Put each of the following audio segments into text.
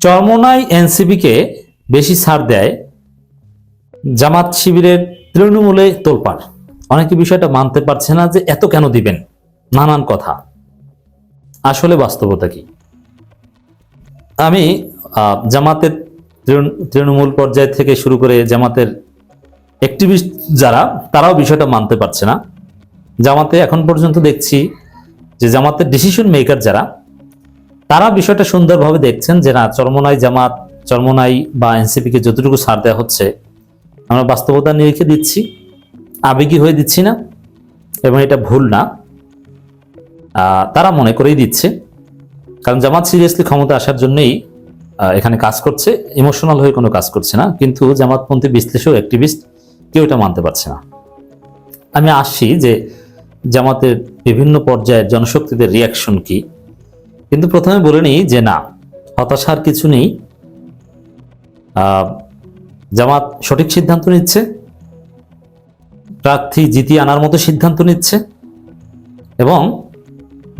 চরমোনাই এনসিপিকে বেশি ছাড় দেয় জামাত শিবিরের তৃণমূলে তোলপাড়। অনেকে বিষয়টা মানতে পারছে না যে এত কেন দিবেন? নানান কথা। আসলে বাস্তবতা কি? আমি জামাতের তৃণ- তৃণমূল পর্যায় থেকে শুরু করে জামাতের অ্যাক্টিভিস্ট যারা, তারাও বিষয়টা মানতে পারছে না। জামাতে এখন পর্যন্ত দেখছি যে জামাতের ডিসিশন মেকার যারা তারা বিষয়টা সুন্দরভাবে দেখছেন যে না, চরমনাই জামাত, চরমনাই বা এনসিপিকে যতটুকু ছাড় দেওয়া হচ্ছে, আমরা বাস্তবতা নিরিখে দিচ্ছি, আবেগী হয়ে দিচ্ছি না, এবং এটা ভুল না। তারা মনে করেই দিচ্ছে। কারণ জামাত সিরিয়াসলি ক্ষমতা আসার জন্যই এখানে কাজ করছে, ইমোশনাল হয়ে কোনো কাজ করছে না, কিন্তু জামাতপন্থী বিশ্লেষক, অ্যাক্টিভিস্ট কেউ এটা মানতে পারছে না। আমি আসছি যে জামাতের বিভিন্ন পর্যায়ের জনশক্তিদের রিয়াকশন কি? কিন্তু প্রথমে বলে নিই যে না, হতাশার কিছু নেই। জামাত সঠিক সিদ্ধান্ত নিচ্ছে, প্রার্থী জিতিয়ে আনার মতো সিদ্ধান্ত নিচ্ছে, এবং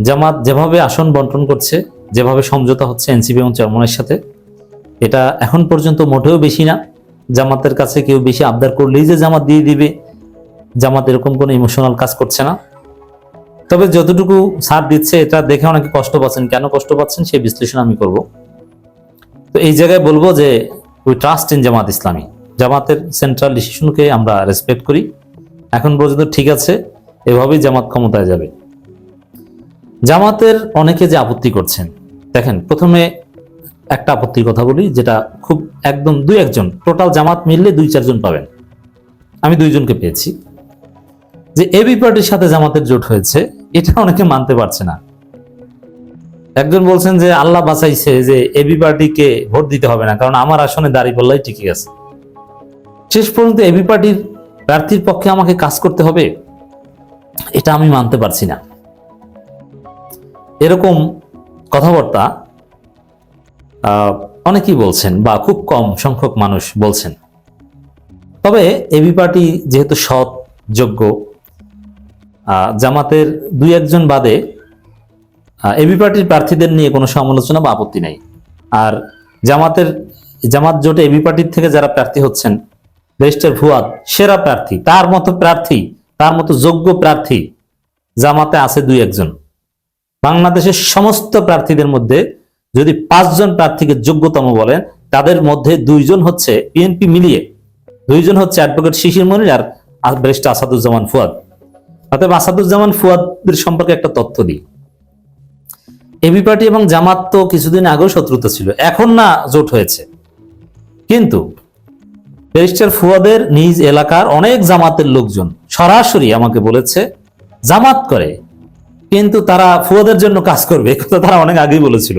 জামাত যেভাবে আসন বন্টন করছে, যেভাবে সমঝোতা হচ্ছে এনসিপি এবং চরমনের সাথে, এটা এখন পর্যন্ত মোটেও বেশি না। জামাতের কাছে কেউ বেশি আবদার করলেই যে জামাত দিয়ে দিবে, জামাত এরকম কোনো ইমোশনাল কাজ করছে না। তবে যতটুকু ছাড় দিচ্ছে, এটা দেখে অনেকে কষ্ট পাচ্ছেন। কেন কষ্ট পাচ্ছেন? সেই বিশ্লেষণ আমি করব। তো এই জায়গায় বলব যে we trust in Jamaat Islami. জামাতের সেন্ট্রাল ডিসিশনকে আমরা রেসপেক্ট করি। এখন পর্যন্ত ঠিক আছে, এভাবেই জামাত ক্ষমতায় যাবে। জামাতের অনেকে যে আপত্তি করছেন, দেখেন, প্রথমে একটা আপত্তির কথা বলি, যেটা খুব একদম দুই একজন টোটাল জামাত মিললে দুই চারজন পাবেন। আমি দুইজনকে পেয়েছি। যে এবি পার্টির সাথে জামাতের জোট হয়েছে, এটা অনেকে মানতে পারছে না। একজন বলছেন যে আল্লাহ বাঁচাইছে যে এবি পার্টিকে ভোট দিতে হবে না, কারণ আমার আসনে দাঁড়িয়ে পাল্লাই টিকে আছে। শেষ পর্যন্ত এবি পার্টির প্রার্থীর পক্ষে আমাকে কাজ করতে হবে, এটা আমি মানতে পারছি না। এরকম কথাবার্তা অনেকেই বলছেন বা খুব কম সংখ্যক মানুষ বলছেন। তবে এবি পার্টি যেহেতু সৎ, যোগ্য জামাতের দুই একজন বাদে এবি পার্টির প্রার্থীদের নিয়ে কোনো সমালোচনা বা আপত্তি নেই। আর জামাতের, জামাত জোটে এবি পার্টির থেকে যারা প্রার্থী হচ্ছেন, ব্যারিস্টার ফুয়াদ সেরা প্রার্থী, তার মতো প্রার্থী, তার মতো যোগ্য প্রার্থী জামাতে আছে দুই একজন। বাংলাদেশের সমস্ত প্রার্থীদের মধ্যে যদি পাঁচজন প্রার্থীকে যোগ্যতম বলেন, তাদের মধ্যে দুইজন হচ্ছে বিএনপি মিলিয়ে, দুইজন হচ্ছে অ্যাডভোকেট শিশির মনির আর ব্যারিস্টার আসাদুজ্জামান ফুয়াদ। অতএব আসাদুজ্জামান ফুয়াদের সম্পর্কে একটা তথ্য দিই। এবি পার্টি এবং জামাত তো কিছুদিন আগেও শত্রুতা ছিল, এখন না জোট হয়েছে। কিন্তু ব্যারিস্টার ফুয়াদের নিজ এলাকার অনেক জামাতের লোকজন সরাসরি আমাকে বলেছে, জামাত করে, কিন্তু তারা ফুয়াদের জন্য কাজ করবে। এ কথা তারা অনেক আগেই বলেছিল।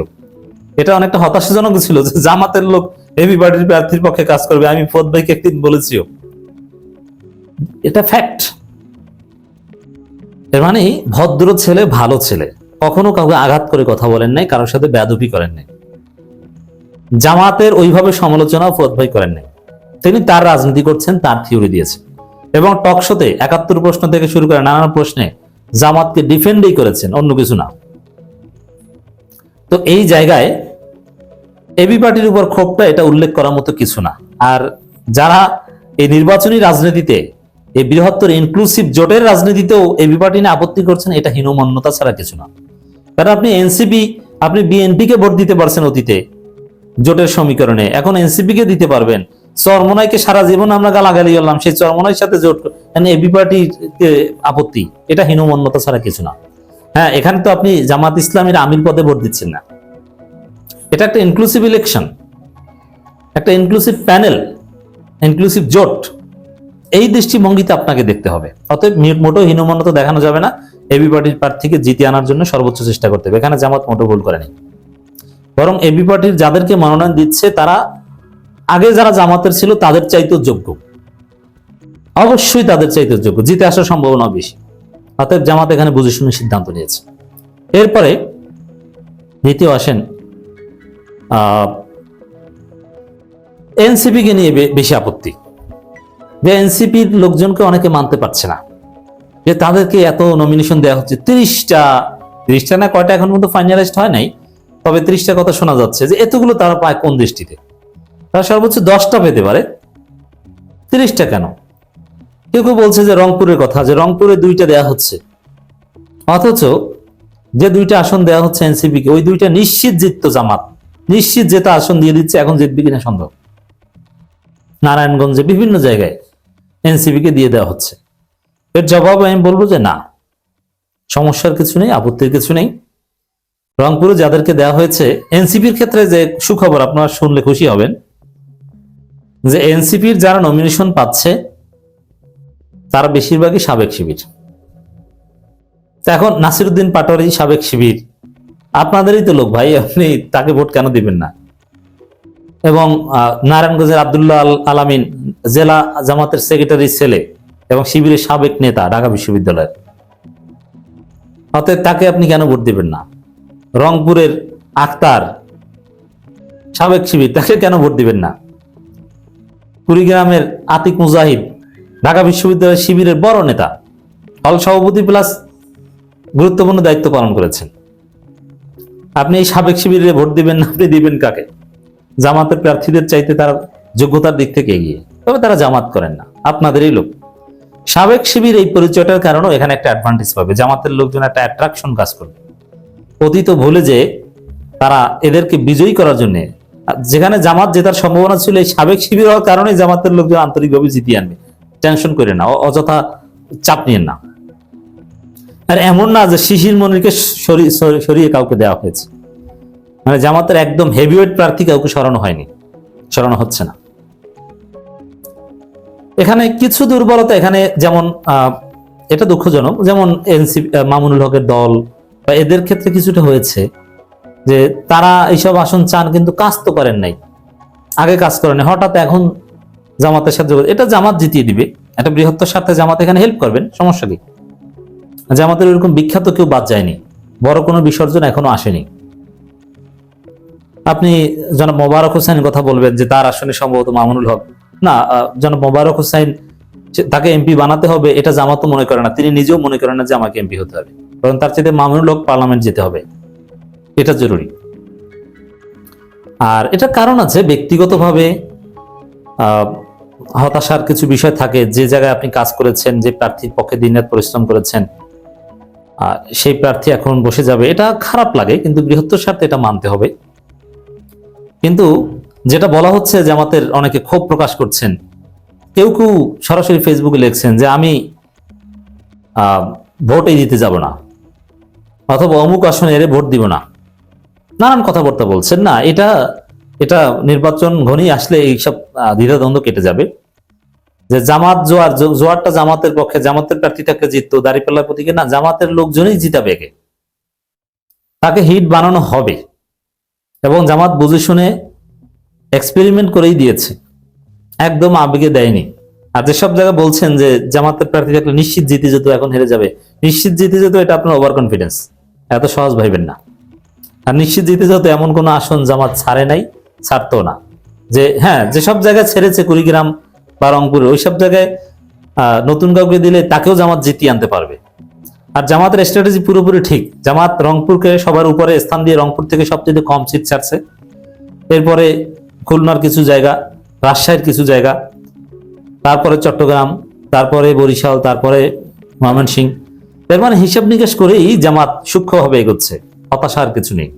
এটা অনেকটা হতাশাজনক ছিল যে জামাতের লোক এবি পার্টির প্রার্থীর পক্ষে কাজ করবে, আমি ফুয়াদ ভাইকে একদিন বলেছিও। এটা ফ্যাক্ট এর মানে ভদ্র ছেলে, ভালো ছেলে। কখনো কাউকে আঘাত করে কথা বলেন নাই, কারোর সাথে বেয়াদবি করেন নাই। জামাতের ওইভাবে সমালোচনা ফুয়াদ ভাই করেন নাই। তিনি তার রাজনীতি করছেন, তার থিওরি দিয়েছেন। এবং টক শোতে একাত্তর প্রশ্ন থেকে শুরু করে নানান প্রশ্নে জামাতকে ডিফেন্ডই করেছেন, অন্য কিছু না। তো এই জায়গায় এবি পার্টির উপর ক্ষোভটা, এটা উল্লেখ করার মতো কিছু না। আর যারা এই নির্বাচনী রাজনীতিতে এই বৃহত্তর ইনক্লুসিভ জোটের রাজনীতিতেও এবি পার্টি নিয়ে আপত্তি করছেন, এটা হীনমন্যতা ছাড়া কিছু না। কারণ আপনি এনসিপি, আপনি বিএনপি কে ভোট দিতে পারছেন অতীতে, জোটের সমীকরণে। এখন এনসিপি কে দিতে পারবেন। চরমনাইকে সারা জীবন আমরা গালাগালি করলাম, সেই চরমনাইয়ের সাথে জোট মানে এবি পার্টির আপত্তি, এটা হীনমন্যতা ছাড়া কিছু না। হ্যাঁ এখানে তো আপনি জামাত ইসলামের আমির পদে ভোট দিচ্ছেন না। এটা একটা ইনক্লুসিভ ইলেকশন একটা ইনক্লুসিভ প্যানেল ইনক্লুসিভ জোট। এই দৃষ্টিভঙ্গিতে আপনাকে দেখতে হবে। অতএব মি- মোটেও হীনমন্যতা দেখানো যাবে না। এবি পার্টির প্রার্থীকে জিতে আনার জন্য সর্বোচ্চ চেষ্টা করতে হবে। এখানে জামাত মোটো ভুল করেনি বরং এবি পার্টির যাদেরকে মনোনয়ন দিচ্ছে, তারা আগে যারা জামাতের ছিল, তাদের চাইতেও যোগ্য। অবশ্যই তাদের চাইতে যোগ্য। জিতে আসার সম্ভাবনা বেশি। অতএব জামাত এখানে বুঝে শুনে সিদ্ধান্ত নিয়েছে। এরপরে দ্বিতীয় আসেন এনসিপি কে নিয়ে বেশি আপত্তি। যে এনসিপির লোকজনকে অনেকে মানতে পারছে না। যে তাদেরকে এত নমিনেশন দেওয়া হচ্ছে, তিরিশটা তিরিশটা না কয়টা এখন পর্যন্ত ফাইনালাইজড হয় নাই, তবে ত্রিশটা কথা শোনা যাচ্ছে যে এতগুলো তারা পায় কোন দৃষ্টিতে? তারা সর্বোচ্চ দশটা পেতে পারে। তিরিশটা কেন? কেউ কেউ বলছে যে রংপুরের কথা, যে রংপুরে দুইটা দেয়া হচ্ছে। অথচ যে দুইটা আসন দেওয়া হচ্ছে এনসিপি কে ওই দুইটা নিশ্চিত জিততো জামাত। নিশ্চিত যেটা আসন দিয়ে দিচ্ছে, এখন জিতবে কিনা সন্দেহ। নারায়ণগঞ্জে বিভিন্ন জায়গায় এনসিপি কে দিয়ে দেওয়া হচ্ছে। এর জবাব আমি বলব যে না, সমস্যার কিছু নেই, আপত্তির কিছু নেই। রংপুরে যাদেরকে দেওয়া হয়েছে, এনসিপির ক্ষেত্রে যে সুখবর আপনারা শুনলে খুশি হবেন, যে এনসিপির যারা নমিনেশন পাচ্ছে, তারা বেশিরভাগই সাবেক শিবির। এখন নাসিরুদ্দিন পাটোয়ারি সাবেক শিবির, আপনাদেরই তো লোক ভাই, আপনি তাকে ভোট কেন দিবেন না? এবং নারায়ণগঞ্জের আবদুল্লাহ আল- আলামিন জেলা জামাতের সেক্রেটারি ছেলে এবং শিবিরের সাবেক নেতা ঢাকা বিশ্ববিদ্যালয়ের। অতএব তাকে আপনি কেন ভোট দিবেন না? রংপুরের আক্তার সাবেক শিবির, তাকে কেন ভোট দিবেন না? কুড়িগ্রামের আতিক মুজাহিদ ঢাকা বিশ্ববিদ্যালয়ের শিবিরের বড় নেতা হল সভাপতি প্লাস গুরুত্বপূর্ণ দায়িত্ব পালন করেছেন। আপনি এই সাবেক শিবিরে ভোট দিবেন না, আপনি দিবেন কাকে? জামাতের প্রার্থীদের চাইতে তার যোগ্যতার দিক থেকে এগিয়ে। তবে তারা জামাত করেন না। আপনাদেরই লোক। সাবেক শিবির এই পরিচয়টার কারণেও এখানে একটা অ্যাডভান্টেজ পাবে। জামাতের লোকজন একটা অ্যাট্রাকশন কাজ করবে। অতীত ভুলে যে তারা এদেরকে বিজয়ী করার জন্য, যেখানে জামাত জেতার সম্ভাবনা ছিল, এই সাবেক শিবির হওয়ার কারণে জামাতের লোকজন আন্তরিকভাবে জিতিয়ে আনবে। টেনশন করে না। অযথা চাপ নিয়ে না। আর এমন না যে শিশির মনিরকে সরি- সরি- সরিয়ে কাউকে দেওয়া হয়েছে। মানে জামাতের একদম হেভিওয়েট প্রার্থী কাউকে সরানো হয়নি। সরানো হচ্ছে না। এখানে কিছু দুর্বলতা, এখানে যেমন এটা দুঃখজনক, যেমন এনসি মামুনুল হকের দল, বা এদের ক্ষেত্রে কিছুটা হয়েছে যে তারা এইসব আসন চান কিন্তু কাজ তো করেন নাই। আগে কাজ করেন হঠাৎ এখন জামাতের সাথে এটা জামাত জিতিয়ে দিবে। একটা বৃহত্তর স্বার্থে জামাত এখানে হেল্প করবেন, সমস্যা কি? জামাতের এরকম বিখ্যাত কেউ বাদ যায়নি। বড় কোনো বিসর্জন এখনও আসেনি। আপনি জনাব মোবারক হোসেনের কথা বলবেন যে তার আসনে সম্ভবত মামুনুল হক। না জনাব মোবারক হোসেন তাকে এমপি বানাতে হবে, এটা জামাতও মনে করে না। তিনি নিজেও মনে করেন না যে আমাকে এমপি হতে হবে। কারণ তার চাইতে মামুনুল হক পার্লামেন্ট যেতে হবে। এটা জরুরি। আর এটা কারণ আছে ব্যক্তিগতভাবে হতাশার কিছু বিষয় থাকে। যে জায়গায় আপনি কাজ করেছেন, যে প্রার্থীর পক্ষে দিনের পরিশ্রম করেছেন সেই প্রার্থী এখন বসে যাবে। এটা খারাপ লাগে, কিন্তু বৃহত্তর স্বার্থে এটা মানতে হবে। কিন্তু যেটা বলা হচ্ছে আমাদের অনেকে ক্ষোভ প্রকাশ করছেন, কেউ কেউ সরাসরি ফেসবুকে লিখছেন যে আমি ভোটই দিতে যাব না অথবা অমুক আসনে এরে ভোট দিব না। নানান কথাবার্তা বলছেন, না, এটা এটা নির্বাচন ঘনিয়ে আসলে এইসব দ্বিধাদ্বন্দ্ব কেটে যাবে। যে জামাত জোয়ার জোয়ারটা জামাতের পক্ষে, জামাতের প্রার্থীটাকে জিততো, দাঁড়িপাল্লার প্রতীকে, না, জামাতের লোকজনই জিতাবে তাকে হিট বানানো হবে। এবং জামাত বুঝে শুনে এক্সপেরিমেন্ট করেই দিয়েছে। একদম আবেগে দেয়নি। আর যেসব জায়গায় বলছেন যে জামাতের প্রার্থী থাকলে নিশ্চিত জিতে যেত, এখন হেরে যাবে। নিশ্চিত জিতে যেত, এটা আপনার ওভার কনফিডেন্স এত সহজ ভাইবেন না। আর নিশ্চিত জিতে যেত, এমন কোনো আসন জামাত ছাড়ে নাই ছাড়তো না। যে হ্যাঁ যেসব জায়গায় ছেড়েছে কুড়িগ্রাম বা রংপুরে, ওইসব জায়গায় নতুন কাউকে দিলে তাকেও জামাত জিতিয়ে আনতে পারবে। আর জামাতের স্ট্র্যাটেজি পুরোপুরি ঠিক। জামাত রংপুরকে সবার উপরে স্থান দিয়ে রংপুর থেকে সবচেয়ে কম সিট ছাড়ছে। এরপরে খুলনার কিছু জায়গা, রাজশাহীর কিছু জায়গা, তারপরে চট্টগ্রাম, তারপরে বরিশাল, তারপরে ময়মনসিং এর মানে হিসাব নিকাশ করেই জামাত সূক্ষ্মভাবে এগোচ্ছে। হতাশার কিছু নেই।